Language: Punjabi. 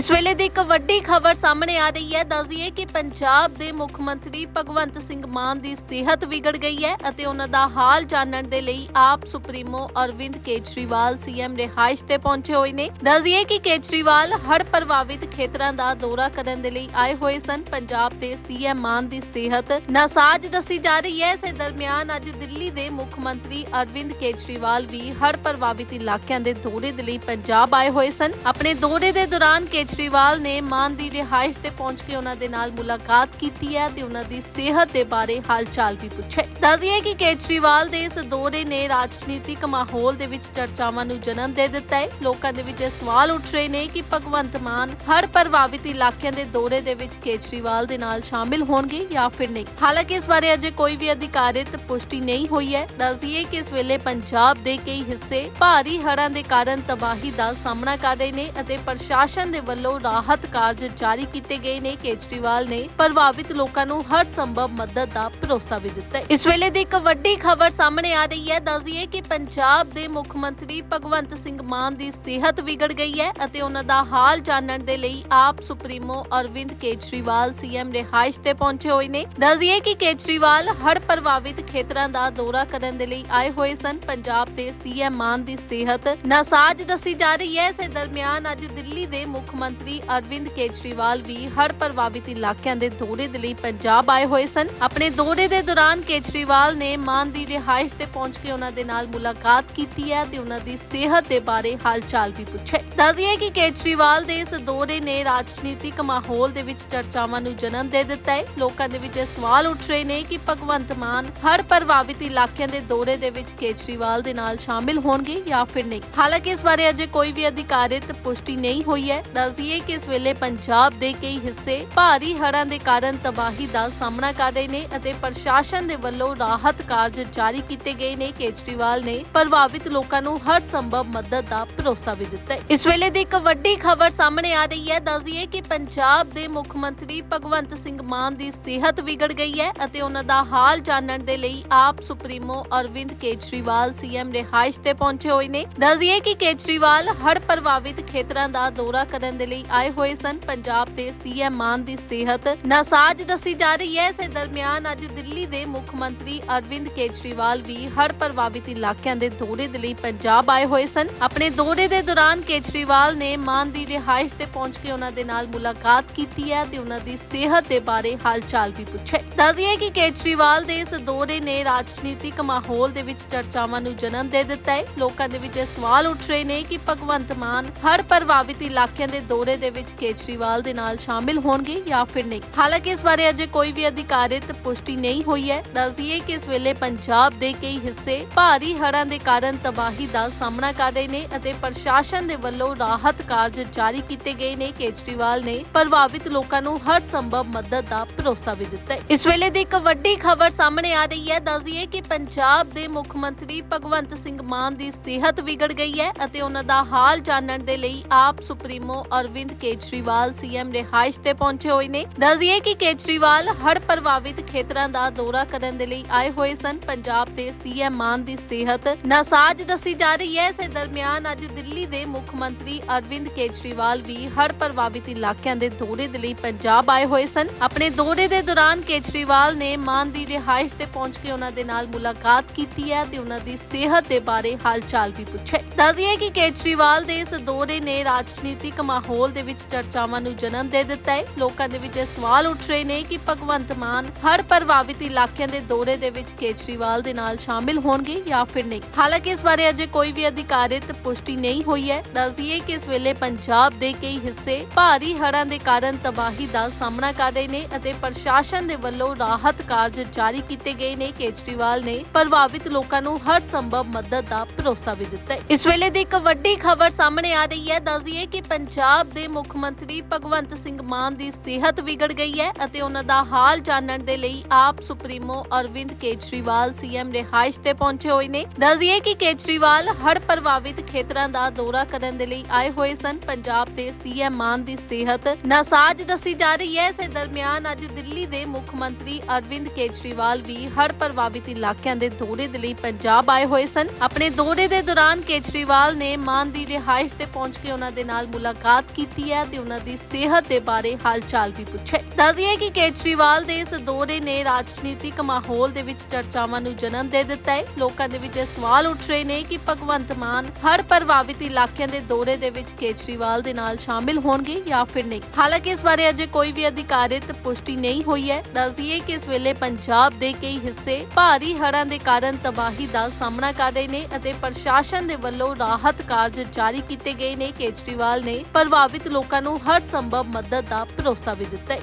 ਇਸ ਵੇਲੇ ਦੀ ਇੱਕ ਵੱਡੀ ਖਬਰ ਸਾਹਮਣੇ ਆ ਰਹੀ ਹੈ। ਦੱਸਦੀਏ ਕਿ ਪੰਜਾਬ ਦੇ ਮੁੱਖ ਮੰਤਰੀ ਭਗਵੰਤ ਸਿੰਘ ਮਾਨ ਦੀ ਸਿਹਤ ਵਿਗੜ ਗਈ ਹੈ ਅਤੇ ਉਹਨਾਂ ਦਾ ਹਾਲ ਜਾਣਨ ਦੇ ਲਈ ਆਪ ਸੁਪਰੀਮੋ ਅਰਵਿੰਦ ਕੇਜਰੀਵਾਲ ਸੀਐਮ ਰਿਹਾਇਸ਼ ਤੇ ਪਹੁੰਚੇ ਹੋਏ ਨੇ। ਦੱਸਦੀਏ ਕਿ ਕੇਜਰੀਵਾਲ ਹੜ ਪ੍ਰਭਾਵਿਤ ਖੇਤਰਾਂ ਦਾ ਦੌਰਾ ਕਰਨ ਦੇ ਲਈ ਆਏ ਹੋਏ ਸਨ। ਪੰਜਾਬ ਦੇ ਸੀਐਮ ਮਾਨ ਦੀ ਸਿਹਤ ਨਾਸਾਜ ਦੱਸੀ ਜਾ ਰਹੀ ਹੈ। ਇਸੇ ਦਰਮਿਆਨ ਅੱਜ ਦਿੱਲੀ ਦੇ ਮੁੱਖ ਮੰਤਰੀ ਅਰਵਿੰਦ ਕੇਜਰੀਵਾਲ ਵੀ ਹੜ ਪ੍ਰਭਾਵਿਤ ਇਲਾਕਿਆਂ ਦੇ ਦੌਰੇ ਦੇ ਲਈ ਪੰਜਾਬ ਆਏ ਹੋਏ ਸਨ। ਆਪਣੇ ਦੌਰੇ ਦੇ ਦੌਰਾਨ ਕੇਜਰੀਵਾਲ ਨੇ ਮਾਨ ਦੀ ਰਿਹਾਇਸ਼ ਤੇ ਪਹੁੰਚ ਕੇ ਉਹਨਾਂ ਦੇ ਨਾਲ ਮੁਲਾਕਾਤ ਕੀਤੀ ਹੈ ਤੇ ਉਹਨਾਂ ਦੀ ਸਿਹਤ ਦੇ ਬਾਰੇ ਹਾਲ-ਚਾਲ ਵੀ ਪੁੱਛੇ। ਦੱਸਿਏ ਕਿ ਕੇਜਰੀਵਾਲ ਦੇ ਇਸ ਦੌਰੇ ਨੇ ਰਾਜਨੀਤਿਕ ਮਾਹੌਲ ਦੇ ਵਿੱਚ ਚਰਚਾਵਾਂ ਨੂੰ ਜਨਮ ਦੇ ਦਿੱਤਾ ਹੈ। ਲੋਕਾਂ ਦੇ ਵਿੱਚ ਇਹ ਸਵਾਲ ਉੱਠ ਰਹੇ ਨੇ ਕਿ ਭਗਵੰਤ ਮਾਨ ਹਰ ਪ੍ਰਭਾਵਿਤ ਇਲਾਕਿਆਂ ਦੇ ਦੌਰੇ ਦੇ ਵਿੱਚ ਕੇਜਰੀਵਾਲ ਦੇ ਨਾਲ ਸ਼ਾਮਿਲ ਹੋਣਗੇ ਜਾਂ ਫਿਰ ਨਹੀਂ। ਹਾਲਾਂਕਿ ਇਸ ਬਾਰੇ ਅਜੇ ਕੋਈ ਵੀ ਅਧਿਕਾਰਿਤ ਪੁਸ਼ਟੀ ਨਹੀਂ ਹੋਈ ਹੈ। ਦੱਸਦੀਏ ਕਿ ਇਸ ਵੇਲੇ ਪੰਜਾਬ ਦੇ ਕਈ ਹਿੱਸੇ ਭਾਰੀ ਹੜ੍ਹਾਂ ਦੇ ਕਾਰਨ ਤਬਾਹੀ ਦਾ ਸਾਹਮਣਾ ਕਰ ਰਹੇ ਨੇ ਅਤੇ ਪ੍ਰਸ਼ਾਸਨ ਦੇ ਵੱਲੋਂ ਰਾਹਤ ਕਾਰਜ ਜਾਰੀ ਕੀਤੇ ਗਏ ਨੇ। ਕੇਜਰੀਵਾਲ ਨੇ ਪ੍ਰਭਾਵਿਤ ਲੋਕਾਂ ਨੂੰ ਹਰ ਸੰਭਵ ਮਦਦ ਦਾ ਭਰੋਸਾ ਵੀ ਦਿੱਤਾ ਇਸ ਵੇਲੇ ਦੀ ਇੱਕ ਵੱਡੀ ਖਬਰ ਸਾਹਮਣੇ ਆ ਰਹੀ ਹੈ। ਦੱਸਦੀਏ ਕਿ ਪੰਜਾਬ ਦੇ ਮੁੱਖ ਮੰਤਰੀ ਭਗਵੰਤ ਸਿੰਘ ਮਾਨ ਦੀ ਸਿਹਤ ਵਿਗੜ ਗਈ ਹੈ ਅਤੇ ਉਹਨਾਂ ਦਾ ਹਾਲ ਜਾਣਨ ਦੇ ਲਈ ਆਪ ਸੁਪਰੀਮੋ ਅਰਵਿੰਦ ਕੇਜਰੀਵਾਲ ਸੀਐਮ ਰਿਹਾਇਸ਼ ਤੇ ਪਹੁੰਚੇ ਹੋਏ ਨੇ। ਦੱਸਦੀਏ ਕਿ ਕੇਜਰੀਵਾਲ ਹੜ ਪ੍ਰਭਾਵਿਤ ਖੇਤਰਾਂ ਦਾ ਦੌਰਾ ਕਰਨ ਦੇ ਲਈ ਆਏ ਹੋਏ ਸਨ। ਪੰਜਾਬ ਦੇ ਸੀਐਮ ਮਾਨ ਦੀ ਸਿਹਤ ਨਾਸਾਜ ਦੱਸੀ ਜਾ ਰਹੀ ਹੈ। ਇਸੇ ਦਰਮਿਆਨ ਅੱਜ ਦਿੱਲੀ ਦੇ ਮੁੱਖ ਮੰਤਰੀ ਅਰਵਿੰਦ ਕੇਜਰੀਵਾਲ ਵੀ ਹੜ ਪ੍ਰਭਾਵਿਤ ਇਲਾਕਿਆਂ ਦੇ ਦੌਰੇ ਦੇ ਲਈ ਪੰਜਾਬ ਆਏ ਹੋਏ ਸਨ। ਆਪਣੇ ਦੌਰੇ ਦੇ ਦੌਰਾਨ ਕੇਜਰੀ ਕੇਜਰੀਵਾਲ ਨੇ ਮਾਨ ਦੀ ਰਿਹਾਇਸ਼ ਤੇ ਪਹੁੰਚ ਕੇ ਉਹਨਾਂ ਦੇ ਨਾਲ ਮੁਲਾਕਾਤ ਕੀਤੀ ਹੈ ਤੇ ਉਹਨਾਂ ਦੀ ਸਿਹਤ ਦੇ ਬਾਰੇ ਹਾਲ-ਚਾਲ ਵੀ ਪੁੱਛੇ। ਦੱਸਿਏ ਕਿ ਕੇਜਰੀਵਾਲ ਦੇ ਇਸ ਦੌਰੇ ਨੇ ਰਾਜਨੀਤਿਕ ਮਾਹੌਲ ਦੇ ਵਿੱਚ ਚਰਚਾਵਾਂ ਨੂੰ ਜਨਮ ਦੇ ਦਿੱਤਾ ਹੈ। ਲੋਕਾਂ ਦੇ ਵਿੱਚ ਇਹ ਸਵਾਲ ਉੱਠ ਰਹੇ ਨੇ ਕਿ ਭਗਵੰਤ ਮਾਨ ਹੜ੍ਹ ਪ੍ਰਭਾਵਿਤ ਇਲਾਕਿਆਂ ਦੇ ਦੌਰੇ ਦੇ ਵਿੱਚ ਕੇਜਰੀਵਾਲ ਦੇ ਨਾਲ ਸ਼ਾਮਿਲ ਹੋਣਗੇ ਜਾਂ ਫਿਰ ਨਹੀਂ। ਹਾਲਾਂਕਿ ਇਸ ਬਾਰੇ ਅਜੇ ਕੋਈ ਵੀ ਅਧਿਕਾਰਿਤ ਪੁਸ਼ਟੀ ਨਹੀਂ ਹੋਈ ਹੈ। ਦੱਸਦੀਏ ਕਿ ਇਸ ਵੇਲੇ ਪੰਜਾਬ ਦੇ ਕਈ ਹਿੱਸੇ ਭਾਰੀ ਹੜ੍ਹਾਂ ਦੇ ਕਾਰਨ ਤਬਾਹੀ ਦਾ ਸਾਹਮਣਾ ਕਰ ਰਹੇ ਨੇ ਅਤੇ ਪ੍ਰਸ਼ਾਸਨ ਦੇ ਵੱਲੋਂ ਰਾਹਤ ਕਾਰਜ ਜਾਰੀ ਕੀਤੇ ਗਏ ਨੇ। ਕੇਜਰੀਵਾਲ ਨੇ ਪ੍ਰਭਾਵਿਤ ਲੋਕਾਂ ਨੂੰ ਹਰ ਸੰਭਵ ਮਦਦ ਦਾ ਭਰੋਸਾ ਵੀ ਦਿੱਤਾ ਹੈ। ਇਸ ਵੇਲੇ ਦੀ ਇੱਕ ਵੱਡੀ ਖਬਰ ਸਾਹਮਣੇ ਆ ਰਹੀ ਹੈ। ਦੱਸਦੀਏ ਕਿ ਪੰਜਾਬ ਦੇ ਮੁੱਖ ਮੰਤਰੀ ਭਗਵੰਤ ਸਿੰਘ ਮਾਨ ਦੀ ਸਿਹਤ ਵਿਗੜ ਗਈ ਹੈ ਅਤੇ ਉਹਨਾਂ ਦਾ ਹਾਲ ਜਾਣਨ ਦੇ ਲਈ ਆਪ ਸੁਪਰੀਮੋ ਅਰਵਿੰਦ ਕੇਜਰੀਵਾਲ ਸੀਐਮ ਰਿਹਾਇਸ਼ ਤੇ ਪਹੁੰਚੇ ਹੋਏ ਨੇ। ਦੱਸਦੀਏ ਕਿ ਕੇਜਰੀਵਾਲ ਹੜ੍ਹ ਪ੍ਰਭਾਵਿਤ ਖੇਤਰਾਂ ਦਾ ਦੌਰਾ ਕਰਨ ਦੇ ਲਈ ਆਏ ਹੋਏ ਸਨ। ਪੰਜਾਬ ਦੇ ਸੀਐਮ ਮਾਨ ਦੀ ਸਿਹਤ ਨਾਸਾਜ ਦੱਸੀ ਜਾ ਰਹੀ ਹੈ। ਇਸੇ ਦਰਮਿਆਨ ਅੱਜ ਦਿੱਲੀ ਦੇ ਮੁੱਖ ਮੰਤਰੀ ਅਰਵਿੰਦ ਕੇਜਰੀਵਾਲ ਵੀ ਹਰ ਪ੍ਰਭਾਵਿਤ ਇਲਾਕਿਆਂ ਦੇ ਦੌਰੇ ਦੇ ਲਈ ਪੰਜਾਬ ਆਏ ਹੋਏ ਸਨ। ਆਪਣੇ ਦੌਰੇ ਦੇ ਦੌਰਾਨ ਕੇਜਰੀਵਾਲ ਨੇ ਮਾਨ ਦੀ ਰਿਹਾਇਸ਼ ਤੇ ਪਹੁੰਚ ਕੇ ਉਹਨਾਂ ਦੇ ਨਾਲ ਮੁਲਾਕਾਤ ਕੀਤੀ ਹੈ ਤੇ ਉਹਨਾਂ ਦੀ ਸਿਹਤ ਦੇ ਬਾਰੇ ਹਾਲ-ਚਾਲ ਵੀ ਪੁੱਛੇ। ਦੱਸਦੀਏ ਕਿ ਕੇਜਰੀਵਾਲ ਦੇ ਇਸ ਦੌਰੇ ਨੇ ਰਾਜਨੀਤਿਕ ਮਾਹੌਲ ਦੇ ਵਿੱਚ ਚਰਚਾਵਾਂ ਨੂੰ ਜਨਮ ਦੇ ਦਿੱਤਾ ਹੈ। ਲੋਕਾਂ ਦੇ ਵਿੱਚ ਇਹ ਸਵਾਲ ਉੱਠ ਰਹੇ ਨੇ ਕਿ ਭਗਵੰਤ ਮਾਨ ਹਰ ਪ੍ਰਭਾਵਿਤ ਇਲਾਕਿਆਂ ਦੇ ਦੌਰੇ ਦੇ ਵਿੱਚ ਕੇਜਰੀਵਾਲ ਦੇ ਨਾਲ ਸ਼ਾਮਿਲ ਹੋਣਗੇ ਜਾਂ ਫਿਰ ਨਹੀਂ। ਹਾਲਾਂਕਿ ਇਸ ਬਾਰੇ ਅਜੇ ਕੋਈ ਵੀ ਅਧਿਕਾਰਿਤ ਪੁਸ਼ਟੀ ਨਹੀਂ ਹੋਈ ਹੈ ਦੱਸਦੀਏ ਕਿ ਇਸ ਵੇਲੇ ਪੰਜਾਬ ਦੇ ਕਈ ਹਿੱਸੇ ਭਾਰੀ ਹੜ੍ਹਾਂ ਦੇ ਕਾਰਨ ਤਬਾਹੀ ਦਾ ਸਾਹਮਣਾ ਕਰ ਰਹੇ ਨੇ ਅਤੇ ਪ੍ਰਸ਼ਾਸਨ ਦੇ ਵੱਲੋਂ ਰਾਹਤ ਕਾਰਜ ਜਾਰੀ ਕੀਤੇ ਗਏ ਨੇ। ਕੇਜਰੀਵਾਲ ਨੇ ਪ੍ਰਭਾਵਿਤ ਲੋਕਾਂ ਨੂੰ ਹਰ ਸੰਭਵ ਮਦਦ ਦਾ ਭਰੋਸਾ ਵੀ ਦਿੱਤਾ ਹੈ। ਇਸ ਵੇਲੇ ਦੀ ਇੱਕ ਵੱਡੀ ਖਬਰ ਸਾਹਮਣੇ ਆ ਰਹੀ ਹੈ। ਦੱਸਦੀਏ ਕਿ ਪੰਜਾਬ ਦੇ ਮੁੱਖ ਮੰਤਰੀ ਭਗਵੰਤ ਸਿੰਘ ਮਾਨ ਦੀ ਸਿਹਤ ਵਿਗੜ ਗਈ ਹੈ ਅਤੇ ਉਹਨਾਂ ਦਾ ਹਾਲ ਜਾਣਨ ਦੇ ਲਈ ਆਪ ਸੁਪਰੀਮੋ ਅਰਵਿੰਦ ਕੇਜਰੀਵਾਲ ਸੀਐਮ ਰਿਹਾਇਸ਼ ਤੇ ਪਹੁੰਚੇ ਹੋਏ ਨੇ। ਦੱਸਦੀਏ ਕਿ ਕੇਜਰੀਵਾਲ ਹੜ੍ਹ ਪ੍ਰਭਾਵਿਤ ਖੇਤਰਾਂ ਦਾ ਦੌਰਾ ਕਰਨ ਦੇ ਲਈ ਆਏ ਹੋਏ ਸਨ। ਪੰਜਾਬ ਦੇ ਸੀਐਮ ਮਾਨ ਦੀ ਸਿਹਤ ਨਾਸਾਜ ਦੱਸੀ ਜਾ ਰਹੀ ਹੈ। ਇਸੇ ਦਰਮਿਆਨ ਅੱਜ ਦਿੱਲੀ ਦੇ ਮੁੱਖ ਮੰਤਰੀ ਅਰਵਿੰਦ ਕੇਜਰੀਵਾਲ ਵੀ ਹੜ੍ਹ ਪ੍ਰਭਾਵਿਤ ਇਲਾਕਿਆਂ ਦੇ ਦੌਰੇ ਦੇ ਲਈ ਪੰਜਾਬ ਆਏ ਹੋਏ ਸਨ। ਆਪਣੇ ਦੌਰੇ ਦੇ ਦੌਰਾਨ ਕੇਜਰੀਵਾਲ ਨੇ ਮਾਨ ਦੀ ਰਿਹਾਇਸ਼ ਤੇ ਪਹੁੰਚ ਕੇ ਉਹਨਾਂ ਦੇ ਨਾਲ ਮੁਲਾਕਾਤ ਕੀਤੀ ਹੈ ਤੇ ਉਹਨਾਂ ਦੀ ਸਿਹਤ ਦੇ ਬਾਰੇ ਹਾਲ-ਚਾਲ ਵੀ ਪੁੱਛੇ। ਦੱਸਦੀਏ ਕਿ ਕੇਜਰੀਵਾਲ ਦੇ ਇਸ ਦੌਰੇ ਨੇ ਰਾਜਨੀਤਿਕ ਮਾਹੌਲ ਦੇ ਵਿੱਚ ਚਰਚਾਵਾਂ ਨੂੰ ਜਨਮ ਦੇ ਦਿੱਤਾ ਹੈ। ਲੋਕਾਂ ਦੇ ਵਿੱਚ ਇਹ ਸਵਾਲ ਉੱਠ ਰਹੇ ਨੇ ਕਿ ਭਗਵੰਤ ਮਾਨ ਹਰ ਪ੍ਰਭਾਵਿਤ ਇਲਾਕਿਆਂ ਦੇ ਦੌਰੇ ਦੇ ਵਿੱਚ ਕੇਜਰੀਵਾਲ ਦੇ ਨਾਲ ਸ਼ਾਮਿਲ ਹੋਣਗੇ ਜਾਂ ਫਿਰ ਨਹੀਂ? ਹਾਲਾਂਕਿ ਇਸ ਬਾਰੇ ਅਜੇ ਕੋਈ ਵੀ ਅਧਿਕਾਰਿਤ ਪੁਸ਼ਟੀ ਨਹੀਂ ਹੋਈ ਹੈ। ਦੱਸਦੀਏ ਕਿ ਇਸ ਵੇਲੇ ਪੰਜਾਬ ਦੇ ਕਈ ਹਿੱਸੇ ਭਾਰੀ ਹੜ੍ਹਾਂ ਦੇ ਕਾਰਨ ਤਬਾਹੀ ਦਾ ਸਾਹਮਣਾ ਕਰ ਰਹੇ ਨੇ ਅਤੇ ਪ੍ਰਸ਼ਾਸਨ ਦੇ ਵੱਲੋਂ ਰਾਹਤ ਕਾਰਜ ਜਾਰੀ ਕੀਤੇ ਗਏ ਨੇ। ਕੇਜਰੀਵਾਲ ਨੇ ਪ੍ਰਭਾਵਿਤ ਲੋਕਾਂ ਨੂੰ ਹਰ ਸੰਭਵ ਮਦਦ ਦਾ ਭਰੋਸਾ ਵੀ ਦਿੱਤਾ ਹੈ। ਇਸ ਵੇਲੇ ਦੀ ਇੱਕ ਵੱਡੀ ਖਬਰ ਸਾਹਮਣੇ ਆ ਰਹੀ ਹੈ। ਦੱਸਦੀਏ ਕਿ ਪੰਜਾਬ ਦੇ ਮੁੱਖ ਮੰਤਰੀ ਭਗਵੰਤ ਸਿੰਘ ਮਾਨ ਦੀ ਸਿਹਤ ਵਿਗੜ ਗਈ ਹੈ ਅਤੇ ਉਹਨਾਂ ਦਾ ਹਾਲ ਜਾਣਨ ਦੇ ਲਈ ਆਪ ਸੁਪਰੀਮੋ ਅਰਵਿੰਦ ਕੇਜਰੀਵਾਲ ਸੀਐਮ ਰਿਹਾਇਸ਼ ਤੇ ਪਹੁੰਚੇ ਹੋਏ ਨੇ। ਦੱਸਿਏ ਕਿ ਕੇਜਰੀਵਾਲ ਹੜ੍ਹ ਪ੍ਰਭਾਵਿਤ ਖੇਤਰਾਂ ਦਾ ਦੌਰਾ ਕਰਨ ਦੇ ਲਈ ਆਏ ਹੋਏ ਸਨ। ਪੰਜਾਬ ਦੇ ਸੀਐਮ ਮਾਨ ਦੀ ਸਿਹਤ ਨਾਸਾਜ ਦੱਸੀ ਜਾ ਰਹੀ ਹੈ। ਇਸੇ ਦਰਮਿਆਨ ਅੱਜ ਦਿੱਲੀ ਦੇ ਮੁੱਖ ਮੰਤਰੀ ਅਰਵਿੰਦ ਕੇਜਰੀਵਾਲ ਵੀ ਹੜ ਪ੍ਰਭਾਵਿਤ ਇਲਾਕਿਆਂ ਦੇ ਦੌਰੇ ਦੇ ਲਈ ਪੰਜਾਬ ਆਏ ਹੋਏ ਸਨ। ਆਪਣੇ ਦੌਰੇ ਦੇ ਦੌਰਾਨ ਕੇਜਰੀਵਾਲ ਨੇ ਮਾਨ ਦੀ ਰਿਹਾਇਸ਼ ਤੇ ਪਹੁੰਚ ਕੇ ਉਹਨਾਂ ਦੇ ਨਾਲ ਮੁਲਾਕਾਤ ਕੀਤੀ ਹੈ ਤੇ ਉਹਨਾਂ ਦੀ ਸਿਹਤ ਦੇ ਬਾਰੇ ਹਾਲ-ਚਾਲ ਵੀ ਪੁੱਛੇ। ਦੱਸਿਏ ਕਿ ਕੇਜਰੀਵਾਲ ਦੇ ਇਸ ਦੌਰੇ ਨੇ ਰਾਜਨੀਤਿਕ ਮਾਹੌਲ ਦੇ ਵਿੱਚ ਚਰਚਾਵਾਂ ਨੂੰ ਜਨਮ ਦੇ ਦਿੱਤਾ ਹੈ। ਲੋਕਾਂ ਦੇ ਵਿੱਚ ਇਹ ਸਵਾਲ ਉੱਠ ਰਹੇ ਨੇ ਕਿ ਭਗਵੰਤ ਮਾਨ ਹਰ ਪ੍ਰਭਾਵਿਤ ਇਲਾਕਿਆਂ ਦੇ ਦੌਰੇ ਦੇ ਵਿੱਚ ਕੇਜਰੀਵਾਲ ਦੇ ਨਾਲ ਸ਼ਾਮਿਲ ਹੋਣਗੇ ਜਾਂ ਫਿਰ ਨਹੀਂ। ਹਾਲਾਂਕਿ ਇਸ ਬਾਰੇ ਅਜੇ ਕੋਈ ਵੀ ਅਧਿਕਾਰਿਤ ਪੁਸ਼ਟੀ ਨਹੀਂ ਹੋਈ ਹੈ। ਦੱਸਿਏ ਕਿ ਇਸ ਵੇਲੇ ਪੰਜਾਬ ਦੇ ਕਈ ਹਿੱਸੇ ਭਾਰੀ ਹੜ੍ਹਾਂ ਦੇ ਕਾਰਨ ਤਬਾਹੀ ਦਾ ਸਾਹਮਣਾ ਕਰ ਰਹੇ ਨੇ ਅਤੇ ਪ੍ਰਸ਼ਾਸਨ ਦੇ ਵੱਲੋਂ ਰਾਹਤ ਕਾਰਜ ਜਾਰੀ ਕੀਤੇ ਗਏ ਨੇ। ਕੇਜਰੀਵਾਲ ਨੇ ਪ੍ਰਭਾਵਿਤ ਲੋਕਾਂ ਨੂੰ ਹਰ ਸੰਭਵ ਮਦਦ ਦਾ ਭਰੋਸਾ ਵੀ ਦਿੱਤਾ ਹੈ।